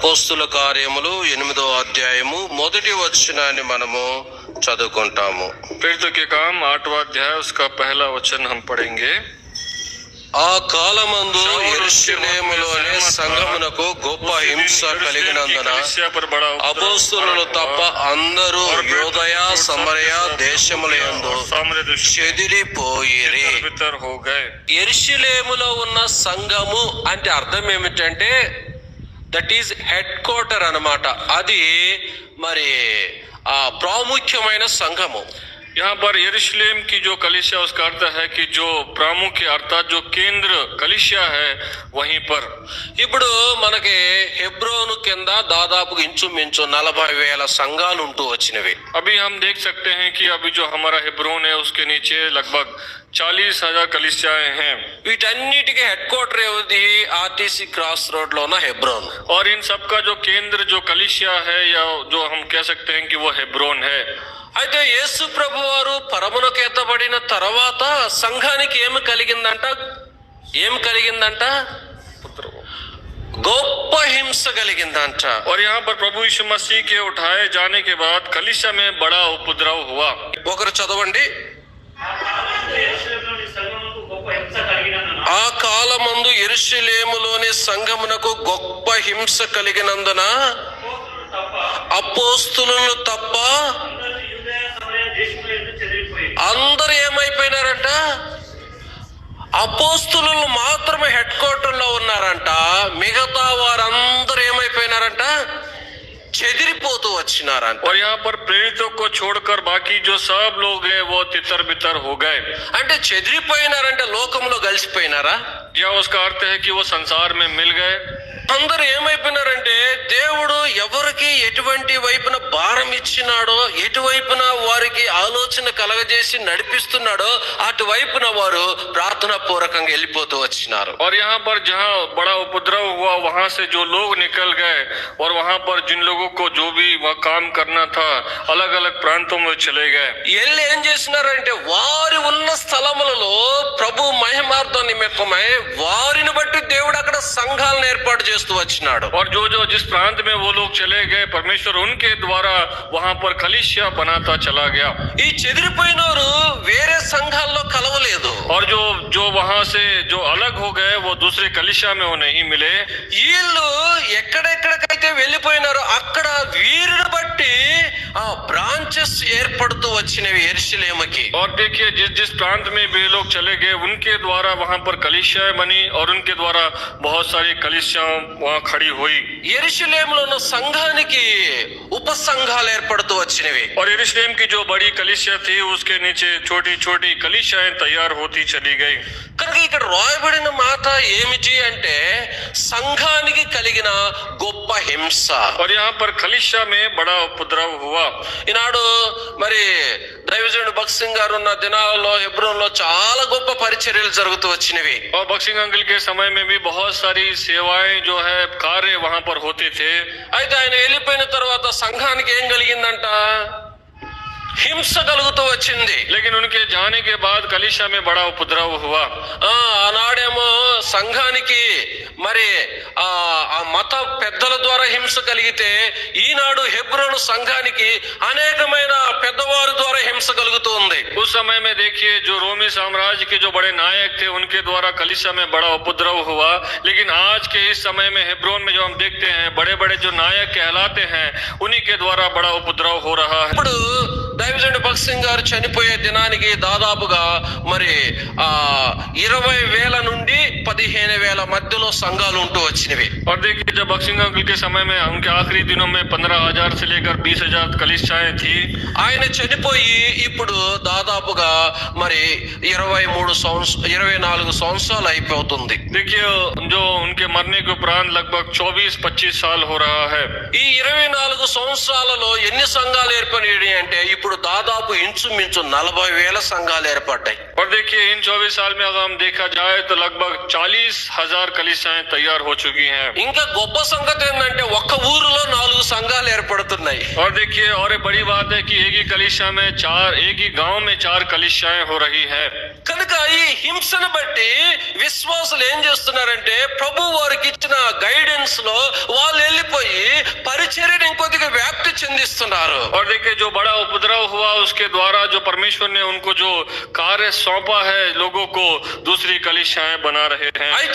అపోస్తుల కార్యములు ఎనిమిదో అధ్యాయము మొదటి వచనాన్ని మనము చదువుకుంటాము प्रेरितों के काम आठवां अध्याय उसका पहला वचन हम पढ़ेंगे ఆ కాలమందు ఎరుషలేములోనే సంఘమునకు గొప్ప హింస కలిగినందున कलीसिया पर बड़ा उपद्रव అపోస్తులు తప్ప అందరూ యోదయ సమరయ దేశముల యందు सामने दृष्टि చెదిరిపోయిరి भीतर हो गए ఎరుషలేములో ఉన్న సంఘము అంటే అర్థం ఏమిటంటే దట్ ఈజ్ హెడ్ క్వార్టర్ అన్నమాట అది మరి ఆ ప్రాముఖ్యమైన సంఘము यहाँ पर यरूशलेम की जो कलिसिया उसका अर्थ है कि जो प्रमुख अर्थात जो केंद्र कलिसिया है वहीं पर ఇప్పుడు మనకి హెబ్రోను కింద దాదాపు ఇంచుమించు నలభై వేల సంఘాలు ఉంటూ వచ్చినవి अभी हम देख सकते हैं कि अभी जो हमारा हिब्रोन है उसके नीचे लगभग चालीस हजार कलिसियाएं हैं వీటన్నిటికీ హెడ్ క్వార్టర్ ఏది ఆర్టీసీ క్రాస్ రోడ్ లో ఉన్న హెబ్రోన్ और इन सब का जो केंद्र जो कलिसिया है या जो हम कह सकते हैं कि वो हेब्रोन है అయితే యేసు ప్రభు వారు పరమునకు ఎత్తబడిన తర్వాత సంఘానికి ఏమి కలిగిందంట ఏమి కలిగిందంట గొప్ప హింస కలిగిందంట और यहाँ पर प्रभु यीशु मसीह के उठाए जाने के बाद कलिसिया में बड़ा उपद्रव हुआ ఒకరు చదవండి ఆ కాలమందు ఎరుషలేములోని సంఘమునకు గొప్ప హింస కలిగినందున అపోస్తులను తప్ప అందరూ ఏమైపోయినారంట? అపోస్తులు మాత్రమే హెడ్ క్వార్టర్లో ఉన్నారంట. మిగతా వారందరూ ఏమైపోయినారంట? చెదిరిపోతూ వచ్చినారంట और यहाँ पर प्रेरितों को छोड़कर बाकी जो सब लोग हैं वो तितर बितर हो गए అంటే చెదిరిపోయినారంటే లోకంలో కలిసిపోయినారా या उसका अर्थ है कि वो संसार में मिल गए అందరూ ఏమైపోయినారంటే దేవుడు ఎవరికి ఎటువంటి వైపున భారం ఇచ్చినాడో ఎటువైపున వారికి ఆలోచన కలగజేసి నడిపిస్తున్నాడో అటువైపున వారు ప్రార్థనా పూర్వకంగా వెళ్ళిపోతూ వచ్చినారు और यहाँ पर जहाँ बड़ा उपद्रव हुआ वहां से जो लोग निकल गए और वहां पर जिन लोगों को जो भी वह काम करना था अलग अलग प्रांतों में चले गए వెళ్ళి ఏం చేసినారంటే వారి ఉన్న స్థలములలో ప్రభు మహిమార్థం నిమిత్తమై వారిని బట్టి దేవుడు అక్కడ సంఘాలను ఏర్పాటు చేస్తూ వచ్చినాడు और जो जो जिस प्रांत में वो लोग चले गए परमेश्वर उनके द्वारा वहां पर कलिसिया बनाता चला गया ఈ చెదిరిపోయినోరు వేరే సంఘాల్లో కలవలేదు और जो जो वहां से जो अलग हो गए वो दूसरे कलिसिया में वो नहीं मिले వీళ్ళు ఎక్కడెక్కడికైతే వెళ్ళిపోయినారో అక్కడ వీరిని బట్టి ఆ బ్రాంచెస్ ఏర్పడుతూ వచ్చినవి ఎరుసలేమకి और देखिए जिस जिस प्रांत में भी लोग चले गए उनके द्वारा वहां पर कलिसियाएं बनी और उनके द्वारा बहुत सारी कलिसियां वहां खड़ी हुई ఎరుసలేములో ఉన్న సంఘానికి ఉప సంఘాలు ఏర్పడుతూ వచ్చినవి और यरूशलेम की जो बड़ी कलिसिया थी उसके नीचे छोटी छोटी कलिसियाएं तैयार होती चली गई కనుక ఇక్కడ రాయబడిన మాట ఏమిటి అంటే సంఘానికి కలిగిన గొప్ప హింస. మరి మే బడా ఉపద్రవ హువా ఈనాడు మరి దైవజనుడు బక్సింగ్ గారు ఉన్న దినాల్లో హెబ్రోన్లో చాలా గొప్ప పరిచర్యలు జరుగుతూ వచ్చినవి. బక్సింగ్ అంకుల్ కే సమయమే మీ బహుత్ సారీ జో హై కార్య వహా పర్ హోతే అయితే ఆయన వెళ్ళిపోయిన తర్వాత సంఘానికి ఏం కలిగిందంట? హింస కలుగుతూ వచ్చింది लेकिन उनके जाने के बाद कलिसिया में बड़ा उपद्रव हुआ ఆ ఆనాడేమో సంఘానికి మరి ఆ ఆ మత పెద్దల ద్వారా హింస కలిగితే ఈనాడు హెబ్రోను సంఘానికి అనేకమైన పెద్దవారి ద్వారా హింస కలుగుతూ ఉంది उस समय में देखिए जो रोमी साम्राज्य के जो बड़े नायक थे उनके द्वारा कलिसिया में बड़ा उपद्रव हुआ लेकिन आज के इस समय में हेब्रोन में जो हम देखते हैं बड़े बड़े जो नायक कहलाते हैं उन्हीं के द्वारा बड़ा उपद्रव हो रहा है ఇప్పుడు దైవజనుడు భగత్ సింగ్ గారు చనిపోయే దినానికి దాదాపుగా మరి ఆ ఇరవై వేల నుండి పదిహేను వేల మధ్యలో సంఘాలు ఉంటూ వచ్చినవి और देखिए जब बक्सिंग अंकल के समय में उनके आखिरी दिनों में पंद्रह हजार से लेकर बीस हजार कलिसियाएं थी ఆయన చనిపోయి ఇప్పుడు దాదాపుగా మరి ఇరవై మూడు సంవత్సరం ఇరవై నాలుగు సంవత్సరాలు అయిపోతుంది देखिए जो उनके मरने के उपरांत लगभग चौबीस पच्चीस साल हो रहा है ఈ ఇరవై నాలుగు సంవత్సరాలలో ఎన్ని సంఘాలు ఏర్పడినాయి అంటే ఇప్పుడు దాదాపు ఇంచుమించు నలభై వేల సంఘాలు ఏర్పడ్డాయి और देखिए इन चौबीस साल में अगर हम देखा जाए तो लगभग चालीस हजार कलिसियाएं तैयार हो चुकी हैं ఇంకా గొప్ప సంగతి ఏంటంటే ఒక్క ఊరిలో నాలుగు సంఘాలు ఏర్పడుతున్నాయి और देखिए और एक बड़ी बात है कि एक ही कलिसिया में चार एक ही गांव में चार कलिसियाएं हो रही है కనుక ఈ హింసను బట్టి విశ్వాసులు ఏం చేస్తున్నారంటే ప్రభు వారికి ఇచ్చిన గైడెన్స్ లో వాళ్ళు వెళ్ళిపోయి చెందిస్తున్నారు और देखिए जो बड़ा उपद्रव हुआ उसके द्वारा जो परमेश्वर ने उनको जो कार्य सौंपा है लोगों को दूसरी कलिसियाएं बना रहे हैं అయితే